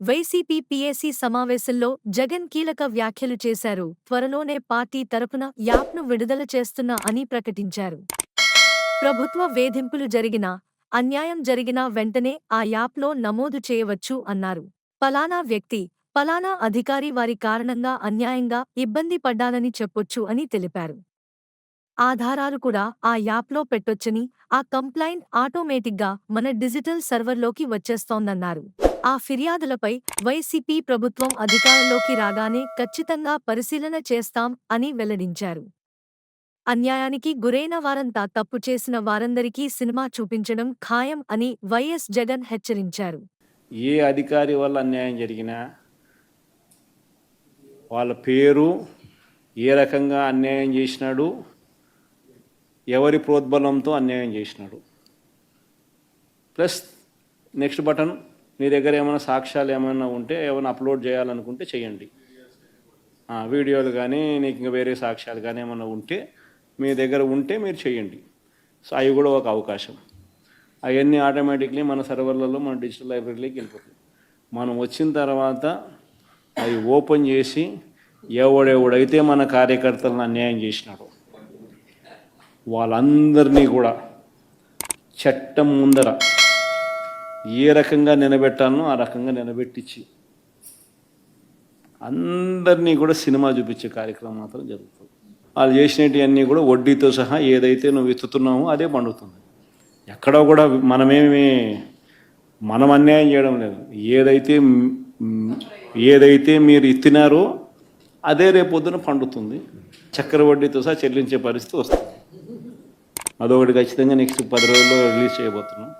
YCP PAC సమావేశంలో జగన్ కీలక వ్యాఖ్యలు చేశారు. త్వరలోనే పార్టీ తరపున యాప్ను విడుదల చేస్తున్నా అని ప్రకటించారు. ప్రభుత్వ వేధింపులు జరిగినా అన్యాయం జరిగినా వెంటనే ఆ యాప్లో నమోదు చేయవచ్చు అన్నారు. పలానా వ్యక్తి పలానా అధికారి వారి కారణంగా అన్యాయంగా ఇబ్బంది పడ్డానని చెప్పొచ్చు అని తెలిపారు. ఆధారాలు కూడా ఆ యాప్లో పెట్టొచ్చని ఆ కంప్లైంట్ ఆటోమేటిక్గా మన డిజిటల్ సర్వర్లోకి వచ్చేస్తోందన్నారు. ఆ ఫిర్యాదులపై వైసీపీ ప్రభుత్వం అధికారంలోకి రాగానే ఖచ్చితంగా పరిశీలన చేస్తాం అని వెల్లడించారు. అన్యాయానికి గురైన వారంతా తప్పు చేసిన వారందరికీ సినిమా చూపించడం ఖాయం అని వైఎస్ జగన్ హెచ్చరించారు. ఏ అధికారి వల్ల అన్యాయం జరిగినా వాళ్ళ పేరు ఏ రకంగా అన్యాయం చేసినాడు ఎవరి ప్రోద్బలంతో అన్యాయం చేసినాడు. ప్లస్ నెక్స్ట్ బటన్ మీ దగ్గర ఏమైనా సాక్ష్యాలు ఏమైనా ఉంటే ఏమైనా అప్లోడ్ చేయాలనుకుంటే చేయండి. వీడియోలు కానీ నీకు ఇంకా వేరే సాక్ష్యాలు కానీ ఏమైనా ఉంటే మీ దగ్గర ఉంటే మీరు చేయండి. సో అవి కూడా ఒక అవకాశం. అవన్నీ ఆటోమేటిక్లీ మన సర్వర్లలో మన డిజిటల్ లైబ్రరీలోకి వెళ్ళిపోతుంది మనం వచ్చిన తర్వాత అవి ఓపెన్ చేసి ఎవడెవడైతే మన కార్యకర్తలను అన్యాయం చేసినాడో వాళ్ళందరినీ కూడా చట్టం ముందర ఏ రకంగా నిలబెట్టాలనో ఆ రకంగా నిలబెట్టించి అందరినీ కూడా సినిమా చూపించే కార్యక్రమం మాత్రం జరుగుతుంది. వాళ్ళు చేసినవన్నీ కూడా వడ్డీతో సహా ఏదైతే నువ్వు ఎత్తుతున్నావో అదే పండుతుంది. ఎక్కడో కూడా మనమేమి మనం అన్యాయం చేయడం లేదు. ఏదైతే ఏదైతే మీరు ఇత్తినారో అదే రేపొద్దున పండుతుంది. చక్కెర వడ్డీతో సహా చెల్లించే పరిస్థితి వస్తుంది. అదొకటి ఖచ్చితంగా నెక్స్ట్ పది రోజుల్లో రిలీజ్ చేయబోతున్నాం.